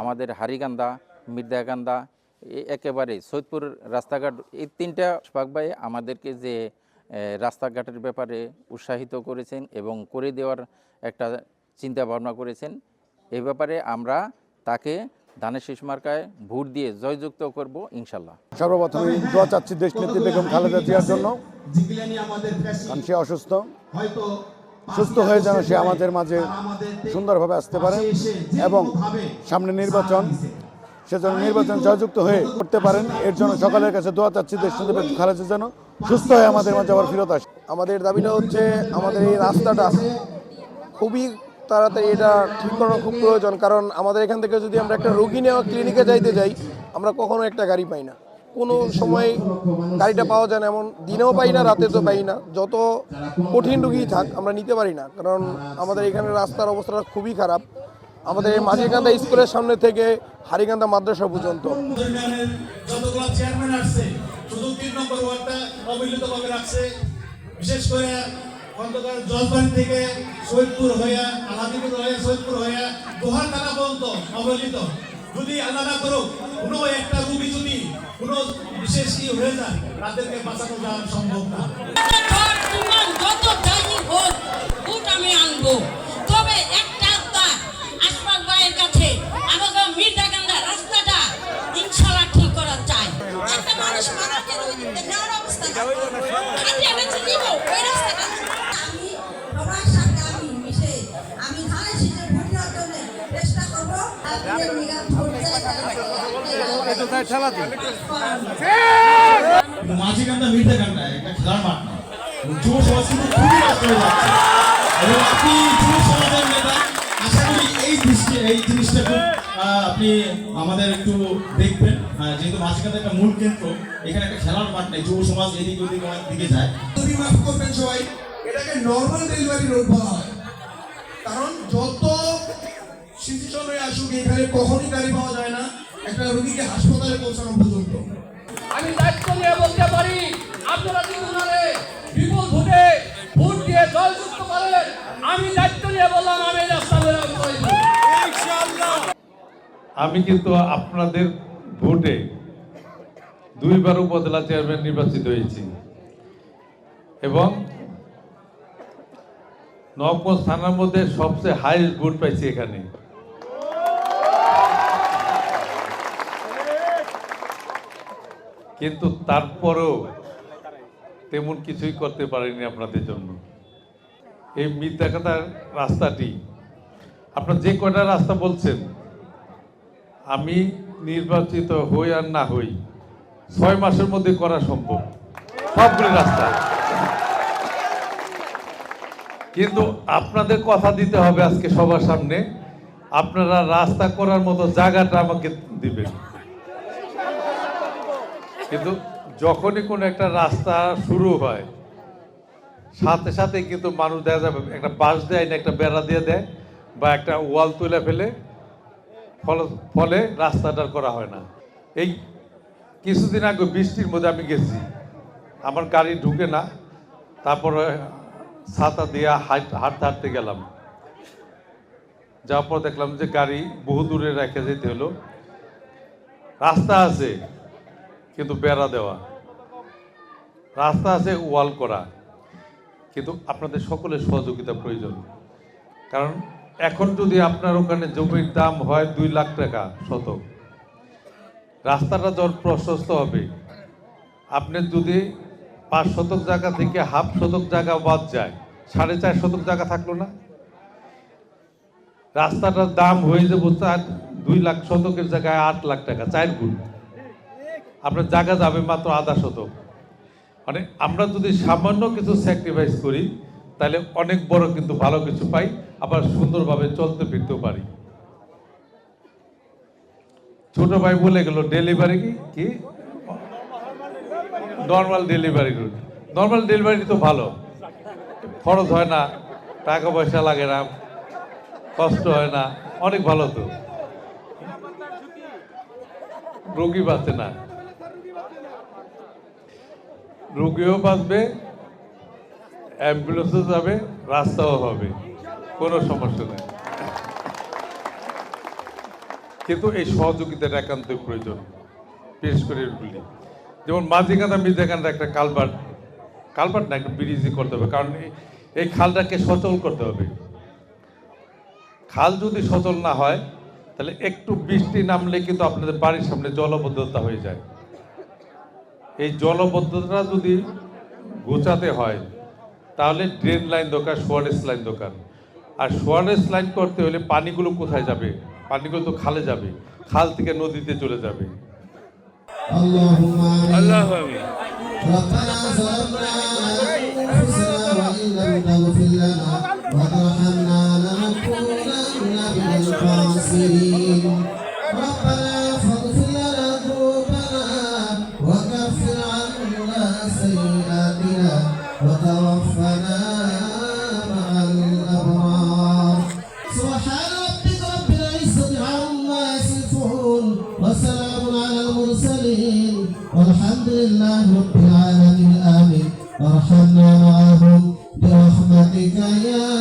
আমাদের হারিগান্দা মির্দাগান্দা এ- একেবারে সৈয়দপুর রাস্তাঘাট এই তিনটা ভাই আমাদেরকে যে রাস্তাঘাটের ব্যাপারে উৎসাহিত করেছেন এবং করে দেওয়ার একটা চিন্তা ভাবনা করেছেন এই ব্যাপারে আমরা তাকে ধানের শীষ মার্কায় ভোট দিয়ে জয়যুক্ত করব ইনশাল্লাহ। সর্বপ্রথম দোয়া চাচ্ছি দেশ নেত্রী বেগম খালেদা জিয়ার জন্য। সে অসুস্থ। হয়তো সুস্থ হয়ে যেন সে আমাদের মাঝে সুন্দরভাবে আসতে পারে এবং সামনে নির্বাচন, সেজন্য নির্বাচন জয়যুক্ত হয়ে করতে পারেন। এর জন্য সকালের কাছে দোয়া চাচ্ছি, দেশ বেগম যেন সুস্থ হয়ে আমাদের মাঝে আবার ফেরত আসে আমাদের দাবিটা হচ্ছে আমাদের এই রাস্তাটা খুবই তাড়াতাড়ি এটা ঠিক করানো খুব প্রয়োজন, কারণ আমাদের এখান থেকে যদি আমরা একটা রোগী নেওয়া ক্লিনিকে যাইতে যাই, আমরা কখনো একটা গাড়ি পাই না। কোনো সময় গাড়িটা পাওয়া যায় না, এমন দিনেও পাই না রাতে তো পাই না। যত কঠিন রুগী থাক, আমরা নিতে পারি না। কারণ আমাদের এখানে রাস্তার অবস্থাটা খুবই খারাপ। আমাদের এই মাঝিকান্দা স্কুলের সামনে থেকে হারিকান্দা মাদ্রাসা পর্যন্ত। যদি না করুক, কোনো একটা রুগী যদি কোনো বিশেষ কি হয়ে যায়? তাদেরকে বাঁচানো যাওয়া সম্ভব না। আনব। তবে একটা আত্মা আশফাক ভাইয়ের কাছে আমাকে মির্জাগান্দা রাস্তাটা ইনশাল্লাহ ঠিক করা চাই মানুষ মারা কেন অবস্থা মাঝিকান্দা মির্জাকান্দা একটা খেলার মাঠ না। যুব সমাজ কিন্তু খুবই নষ্ট হয়ে যাচ্ছে। এবং আপনি যুব সমাজের নেতা আশা করি এই দৃষ্টি এই জিনিসটা খুব আপনি আমাদের একটু দেখবেন। যেহেতু মাঝিকান্দা একটা মূল কেন্দ্র এখানে একটা খেলার মাঠ নেই যুব সমাজ এদিক ওদিক অনেক দিকে যায়। যদি মাফ করবেন সবাই এটাকে নর্মাল ডেলিভারি রোড বলা হয়। কারণ যত সিচুয়েশন হয়ে আসুক এখানে কখনই গাড়ি পাওয়া যায় না। একটা রোগীকে হাসপাতালে পৌঁছানো পর্যন্ত। আমি দায়িত্ব নিয়ে বলতে পারি আপনারা যদি ওনারে বিপুল ভোটে ভোট দিয়ে জয়যুক্ত করেন আমি দায়িত্ব নিয়ে বললাম আমি রাস্তা মেরামত আমি কিন্তু আপনাদের ভোটে দুইবার উপজেলা চেয়ারম্যান নির্বাচিত হয়েছি। এবং নবগঞ্জ থানার মধ্যে সবচেয়ে হাইয়েস্ট ভোট পাইছি এখানে। কিন্তু তারপরেও তেমন কিছুই করতে পারিনি আপনাদের জন্য। এই মিথ্যাকাতার রাস্তাটি, আপনার যে কয়টা রাস্তা বলছেন, আমি নির্বাচিত হই আর না হই, ছয় মাসের মধ্যে করা সম্ভব। সবগুলি রাস্তা। কিন্তু আপনাদের কথা দিতে হবে আজকে সবার সামনে, আপনারা রাস্তা করার মতো জায়গাটা আমাকে দিবেন। কিন্তু যখনই কোনো একটা রাস্তা শুরু হয়, সাথে সাথে কিন্তু মানুষ দেখা যাবে, একটা বাঁশ দেয় না, একটা বেড়া দিয়ে দেয় বা একটা ওয়াল তুলে ফেলে, ফলে ফলে রাস্তাটা করা হয় না। এই কিছুদিন আগে বৃষ্টির মধ্যে আমি গেছি। আমার গাড়ি ঢুকে না, তারপরে ছাতা দিয়ে হাঁট হাঁটতে হাঁটতে গেলাম। যাওয়ার পর দেখলাম যে গাড়ি বহু দূরে রেখে যেতে হলো। রাস্তা আছে কিন্তু বেড়া দেওয়া। রাস্তা আছে ওয়াল করা। কিন্তু আপনাদের সকলের সহযোগিতা প্রয়োজন। কারণ এখন যদি আপনার ওখানে জমির দাম হয় দুই লাখ টাকা শতক, রাস্তাটা যখন প্রশস্ত হবে, আপনি যদি পাঁচ শতক জায়গা থেকে হাফ শতক জায়গা বাদ যায়, সাড়ে চার শতক জায়গা থাকল না? রাস্তাটার দাম হয়ে যাব চার, দুই লাখ শতকের জায়গায় আট লাখ টাকা, চার গুণ। আপনার জায়গা যাবে মাত্র আধা শতক। মানে আমরা যদি সামান্য কিছু স্যাক্রিফাইস করি, তাহলে অনেক বড় কিন্তু ভালো কিছু পাই, আবার সুন্দরভাবে চলতে ফিরতেও পারি। ছোট ভাই বলে গেল ডেলিভারি কি? কি? নর্মাল ডেলিভারি রুট নর্মাল ডেলিভারি তো ভালো। খরচ হয় না, টাকা পয়সা লাগে না, কষ্ট হয় না, অনেক ভালো তো। রোগী বাঁচে না। রোগীও বাঁচবে, অ্যাম্বুলেন্সও যাবে, রাস্তাও হবে। কোনো সমস্যা নেই। কিন্তু এই সহযোগিতার একান্তই প্রয়োজন, বিশেষ করে এগুলি। যেমন মাঝিকান্দা মির্জাকান্দা একটা কালভার্ট কালভার্ট না, একটা ব্রিজই করতে হবে, কারণ এই খালটাকে সচল করতে হবে। খাল যদি সচল না হয়, তাহলে একটু বৃষ্টি নামলে কিন্তু আপনাদের বাড়ির সামনে জলবদ্ধতা হয়ে যায়। এই জলবদ্ধতা যদি গোছাতে হয় তাহলে ড্রেন লাইন দরকার সোয়ারেস লাইন দরকার। আর সোয়ারেস লাইন করতে হলে পানিগুলো কোথায় যাবে? পানিগুলো তো খালে যাবে খাল থেকে নদীতে চলে যাবে। আল্লাহ আল্লাহ والحمد لله رب العالمين آمين وارحمنا معهم برحمتك يا